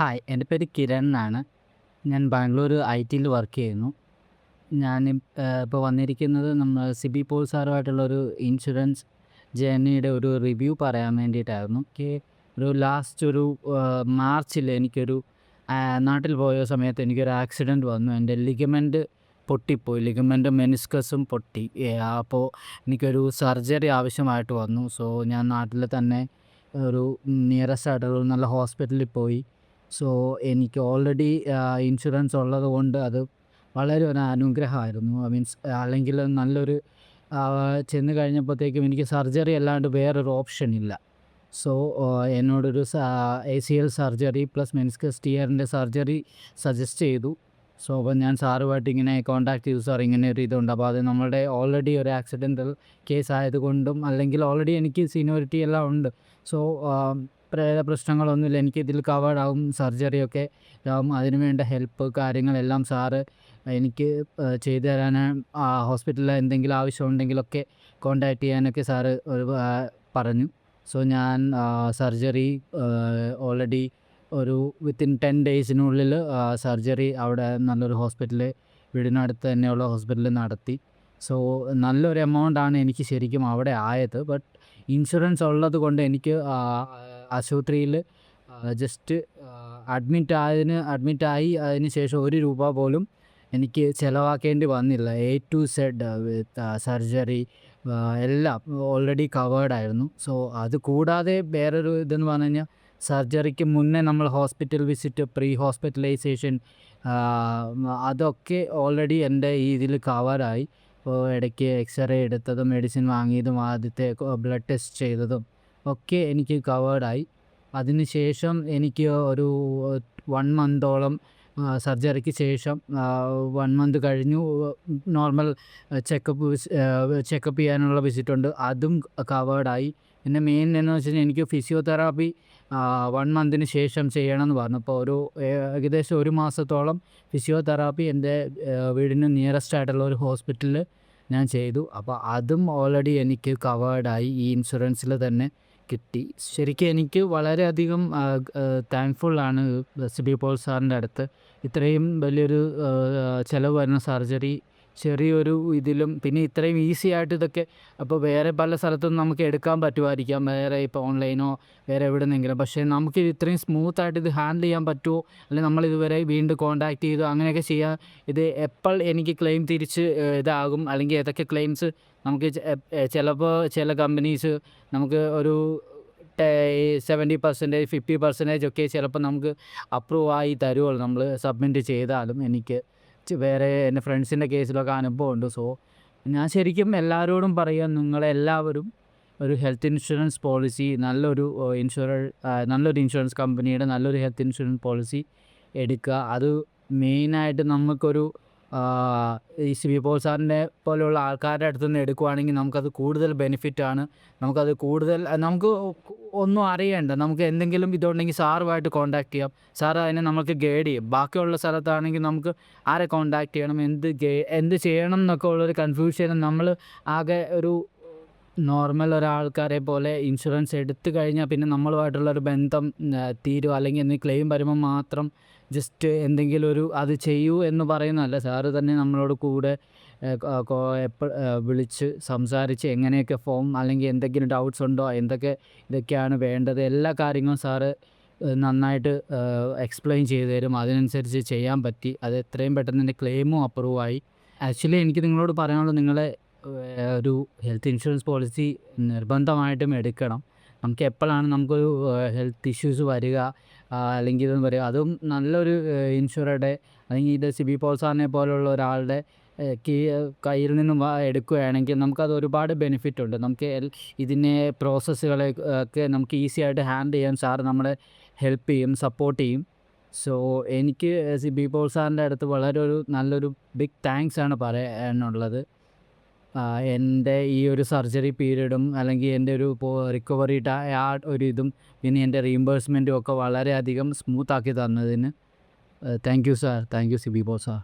Hi എന്റെ പേര് കിരൺ എന്നാണ്. ഞാൻ ബാംഗ്ലൂർ ഐ ടിയിൽ വർക്ക് ചെയ്യുന്നു. ഞാൻ ഇപ്പോൾ വന്നിരിക്കുന്നത് നമ്മൾ സിബി പോൾ സാറുമായിട്ടുള്ളൊരു ഇൻഷുറൻസ് ജേർണിയുടെ ഒരു റിവ്യൂ പറയാൻ വേണ്ടിയിട്ടായിരുന്നു. ഒരു ലാസ്റ്റ് ഒരു മാർച്ചിൽ എനിക്കൊരു നാട്ടിൽ പോയ സമയത്ത് എനിക്കൊരു ആക്സിഡന്റ് വന്നു. എന്റെ ലിഗമെന്റ് പൊട്ടിപ്പോയി. ലിഗമെന്റും മെനിസ്കസും പൊട്ടി. അപ്പോൾ എനിക്കൊരു സർജറി ആവശ്യമായിട്ട് വന്നു. സോ ഞാൻ നാട്ടിൽ തന്നെ ഒരു നിയറസ്റ്റ് ആയിട്ടുള്ള നല്ല ഹോസ്പിറ്റലിൽ പോയി. സോ എനിക്ക് ഓൾറെഡി ഇൻഷുറൻസ് ഉള്ളത് കൊണ്ട് അത് വളരെ ഒരു അനുഗ്രഹമായിരുന്നു. മീൻസ് അല്ലെങ്കിൽ നല്ലൊരു ചെന്ന് കഴിഞ്ഞപ്പോഴത്തേക്കും എനിക്ക് സർജറി അല്ലാണ്ട് വേറൊരു ഓപ്ഷൻ ഇല്ല. സോ എന്നോടൊരു A C L surgery plus meniscus ടിയറിന്റെ surgery suggest ചെയ്തു. സോ അപ്പം ഞാൻ സാറുമായിട്ട് ഇങ്ങനെ കോൺടാക്ട് ചെയ്തു. സാർ ഇങ്ങനെ ഒരു ഇതുണ്ട്. അപ്പോൾ അത് നമ്മളുടെ ഓൾറെഡി ഒരു ആക്സിഡന്റൽ കേസ് ആയതുകൊണ്ടും അല്ലെങ്കിൽ ഓൾറെഡി എനിക്ക് സീനിയോറിറ്റി എല്ലാം ഉണ്ട്. സോ പ്രേത പ്രശ്നങ്ങളൊന്നുമില്ല. എനിക്ക് ഇതിൽ കവേർഡ് ആവും. സർജറിയൊക്കെ ഇതാവും അതിന് വേണ്ട ഹെൽപ്പ് കാര്യങ്ങളെല്ലാം സാറ് എനിക്ക് ചെയ്തു തരാൻ ഹോസ്പിറ്റലിൽ എന്തെങ്കിലും ആവശ്യമുണ്ടെങ്കിലൊക്കെ കോണ്ടാക്ട് ചെയ്യാനൊക്കെ സാറ് ഒരു പറഞ്ഞു. സോ ഞാൻ സർജറി ഓൾറെഡി ഒരു വിത്തിൻ ടെൻ ഡേയ്സിനുള്ളിൽ സർജറി അവിടെ നല്ലൊരു ഹോസ്പിറ്റലിൽ വീടിനടുത്ത് തന്നെയുള്ള ഹോസ്പിറ്റലിൽ നടത്തി. സോ നല്ലൊരു എമൗണ്ടാണ് എനിക്ക് ശരിക്കും അവിടെ ആയത്. ബട്ട് ഇൻഷുറൻസ് ഉള്ളത് കൊണ്ട് എനിക്ക് ആശുപത്രിയിൽ ജസ്റ്റ് അഡ്മിറ്റ് ആയതിന് അഡ്മിറ്റായി അതിന് ശേഷം ഒരു രൂപ പോലും എനിക്ക് ചിലവാക്കേണ്ടി വന്നില്ല. A to Z with surgery എല്ലാം ഓൾറെഡി കവേർഡ് ആയിരുന്നു. സോ അത് കൂടാതെ വേറൊരു ഇതെന്ന് പറഞ്ഞു കഴിഞ്ഞാൽ സർജറിക്ക് മുന്നേ നമ്മൾ ഹോസ്പിറ്റൽ വിസിറ്റ് പ്രീ ഹോസ്പിറ്റലൈസേഷൻ അതൊക്കെ ഓൾറെഡി എന്റെ ഈ ഇതിൽ കവറായി ഇപ്പോൾ ഇടയ്ക്ക് എക്സ്റേ എടുത്തതും മെഡിസിൻ വാങ്ങിയതും ആദ്യത്തെ ബ്ലഡ് ടെസ്റ്റ് ചെയ്തതും ഒക്കെ എനിക്ക് കവേർഡായി അതിന് ശേഷം എനിക്ക് ഒരു വൺ മന്തോളം സർജറിക്ക് ശേഷം വൺ മന്ത് കഴിഞ്ഞു. നോർമൽ ചെക്കപ്പ് ചെക്കപ്പ് ചെയ്യാനുള്ള വിസിറ്റ് ഉണ്ട്. അതും കവേർഡായി പിന്നെ മെയിൻ എന്ന് വെച്ച് കഴിഞ്ഞാൽ എനിക്ക് ഫിസിയോതെറാപ്പി വൺ മന്തിന് ശേഷം ചെയ്യണമെന്ന് പറഞ്ഞു. അപ്പോൾ ഒരു ഏകദേശം ഒരു മാസത്തോളം ഫിസിയോതെറാപ്പി എന്റെ വീടിന് നിയറസ്റ്റ് ആയിട്ടുള്ള ഒരു ഹോസ്പിറ്റലിൽ ഞാൻ ചെയ്തു. അപ്പോൾ അതും ഓൾറെഡി എനിക്ക് കവേർഡായി ഈ ഇൻഷുറൻസിൽ തന്നെ. കിട്ടി. ശരിക്കും എനിക്ക് വളരെയധികം താങ്ക്ഫുള്ളാണ് സിബി പോൾ സാറിന്റെ അടുത്ത്. ഇത്രയും വലിയൊരു ചിലവ് വരുന്ന സർജറി ചെറിയൊരു ഇതിലും പിന്നെ ഇത്രയും ഈസി ആയിട്ട് ഇതൊക്കെ അപ്പോൾ വേറെ പല സ്ഥലത്തും നമുക്ക് എടുക്കാൻ പറ്റുമായിരിക്കാം. വേറെ ഇപ്പോൾ ഓൺലൈനോ വേറെ എവിടെ നിന്നെങ്കിലും പക്ഷേ നമുക്ക് ഇത്രയും സ്മൂത്ത് ആയിട്ട് ഇത് ഹാൻഡിൽ ചെയ്യാൻ പറ്റുമോ? അല്ലെങ്കിൽ നമ്മൾ ഇതുവരെ വീണ്ടും കോൺടാക്ട് ചെയ്തു? അങ്ങനെയൊക്കെ ചെയ്യാൻ ഇത് എപ്പോൾ എനിക്ക് ക്ലെയിം തിരിച്ച് ഇതാകും? അല്ലെങ്കിൽ ഏതൊക്കെ ക്ലെയിംസ് നമുക്ക് ചിലപ്പോൾ ചില കമ്പനീസ് നമുക്ക് ഒരു സെവന്റി പെർസെന്റേജ് ഫിഫ്റ്റി പെർസെന്റേജ് ഒക്കെ ചിലപ്പോൾ നമുക്ക് അപ്രൂവ് ആയി തരുമല്ലോ നമ്മൾ സബ്മിറ്റ് ചെയ്താലും എനിക്ക്. വേറെ എന്റെ ഫ്രണ്ട്സിന്റെ കേസിലൊക്കെ അനുഭവമുണ്ട്. സോ ഞാൻ ശരിക്കും എല്ലാവരോടും പറയാം നിങ്ങളെല്ലാവരും ഒരു ഹെൽത്ത് ഇൻഷുറൻസ് പോളിസി നല്ലൊരു ഇൻഷുറൻ നല്ലൊരു ഇൻഷുറൻസ് കമ്പനിയുടെ നല്ലൊരു ഹെൽത്ത് ഇൻഷുറൻസ് പോളിസി എടുക്കുക. അത് മെയിനായിട്ട് നമുക്കൊരു ഈ സിബി പോൾ സാറിനെ പോലെയുള്ള ആൾക്കാരുടെ അടുത്ത് നിന്ന് എടുക്കുവാണെങ്കിൽ നമുക്കത് കൂടുതൽ ബെനിഫിറ്റാണ് നമുക്കത് കൂടുതൽ നമുക്ക് ഒന്നും അറിയേണ്ട. നമുക്ക് എന്തെങ്കിലും ഇതുണ്ടെങ്കിൽ സാറുമായിട്ട് കോൺടാക്ട് ചെയ്യാം. സാർ അതിനെ നമുക്ക് ഗൈഡ് ചെയ്യും. ബാക്കിയുള്ള സ്ഥലത്താണെങ്കിൽ നമുക്ക് ആരെ കോൺടാക്ട് ചെയ്യണം? എന്ത് എന്ത് ചെയ്യണം എന്നൊക്കെ ഉള്ളൊരു കൺഫ്യൂഷൻ നമ്മൾ ആകെ ഒരു നോർമൽ ഒരാൾക്കാരെ പോലെ ഇൻഷുറൻസ് എടുത്തു കഴിഞ്ഞാൽ പിന്നെ നമ്മളുമായിട്ടുള്ളൊരു ബന്ധം തീരും അല്ലെങ്കിൽ എന്തെങ്കിലും ക്ലെയിം വരുമ്പോൾ മാത്രം ജസ്റ്റ് എന്തെങ്കിലും ഒരു അത് ചെയ്യൂ എന്ന് പറയുന്നതല്ല. സാറ് തന്നെ നമ്മളോട് കൂടെ വിളിച്ച് സംസാരിച്ച് എങ്ങനെയൊക്കെ ഫോം അല്ലെങ്കിൽ എന്തെങ്കിലും ഡൗട്ട്സ് ഉണ്ടോ? എന്തൊക്കെ ഇതൊക്കെയാണ് വേണ്ടത്? എല്ലാ കാര്യങ്ങളും സാറ് നന്നായിട്ട് എക്സ്പ്ലെയിൻ ചെയ്തു തരും. അതിനനുസരിച്ച് ചെയ്യാൻ പറ്റി. അത് എത്രയും പെട്ടെന്ന് എന്റെ ക്ലെയിമും അപ്രൂവായി ആക്ച്വലി എനിക്ക് നിങ്ങളോട് പറയാനുള്ളത് നിങ്ങളെ ഒരു ഹെൽത്ത് ഇൻഷുറൻസ് പോളിസി നിർബന്ധമായിട്ടും എടുക്കണം. നമുക്ക് എപ്പോഴാണ് നമുക്കൊരു ഹെൽത്ത് ഇഷ്യൂസ് വരിക അല്ലെങ്കിൽ ഇതെന്ന് പറയുക അതും നല്ലൊരു ഇൻഷുറുടെ അല്ലെങ്കിൽ ഇത് സിബി പോൾ സാറിനെ പോലുള്ള ഒരാളുടെ കീ കയ്യിൽ നിന്നും എടുക്കുകയാണെങ്കിൽ നമുക്കത് ഒരുപാട് ബെനിഫിറ്റ് ഉണ്ട്. നമുക്ക് ഇതിനെ പ്രോസസ്സുകളെ ഒക്കെ നമുക്ക് ഈസി ആയിട്ട് ഹാൻഡിൽ ചെയ്യാൻ സാർ നമ്മളെ ഹെൽപ്പ് ചെയ്യും സപ്പോർട്ട് ചെയ്യും. സോ എനിക്ക് സിബി പോൾ സാറിന്റെ അടുത്ത് വളരെ ഒരു നല്ലൊരു ബിഗ് താങ്ക്സ് ആണ് പറയാനുള്ളത്. എന്റെ ഈ ഒരു സർജറി പീരീഡും അല്ലെങ്കിൽ എന്റെ ഒരു ഇപ്പോൾ റിക്കവറി ആ ഒരു ഇതും പിന്നെ എന്റെ റീഇംബേഴ്സ്മെന്റും ഒക്കെ വളരെയധികം സ്മൂത്ത് ആക്കി തന്നതിന് thank you sir thank you Siby Paul sir